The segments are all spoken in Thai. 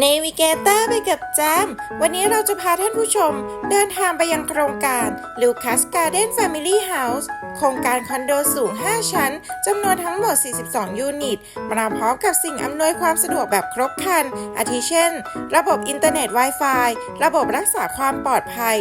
เนวิเกเตอร์ไปกับแจม วันนี้เราจะพาท่านผู้ชมเดินทางไปยังโครงการ Lucas Garden Family House โครงการคอนโดสูง 5 ชั้น จำนวนทั้งหมด 42 ยูนิต มาพร้อมกับสิ่งอำนวยความสะดวกแบบครบครัน อาทิเช่น ระบบอินเทอร์เน็ต Wi-Fi ระบบรักษาความปลอดภัย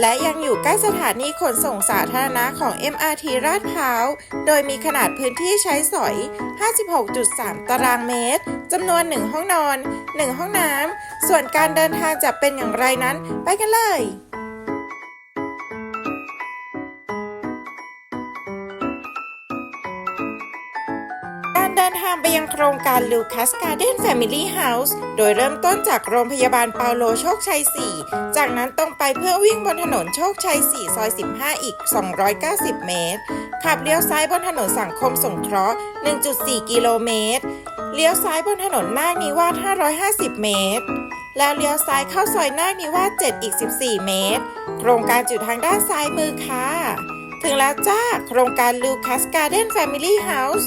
และยังอยู่ใกล้สถานีขนส่งสาธารณะของ MRT ลาดพร้าว โดยมีขนาดพื้นที่ใช้สอย 56.3 ตารางเมตร จำนวน 1 ห้องนอน 1 ห้องน้ำ ส่วนการเดินทางจะเป็นอย่างไรนั้น ไปกันเลย เดินทางไปยังโครงการ Lucas Garden Family House โดยเริ่มต้นจากโรงพยาบาลเปาโลโชคชัย 4 จากนั้นตรงไปเพื่อวิ่งบนถนนโชคชัย 4 ซอย 15 อีก 290 เมตร ขับเลี้ยวซ้ายบนถนนสังคมสงเคราะห์ 1.4 กิโลเมตร เลี้ยวซ้ายบนถนนนาคนิวาส550 เมตร แล้วเลี้ยวซ้ายเข้าซอยนาคนิวาส7อีก 14 เมตร โครงการจุดทางด้านซ้ายมือค่ะ ถึงแล้วจ้า โครงการ Lucas Garden Family House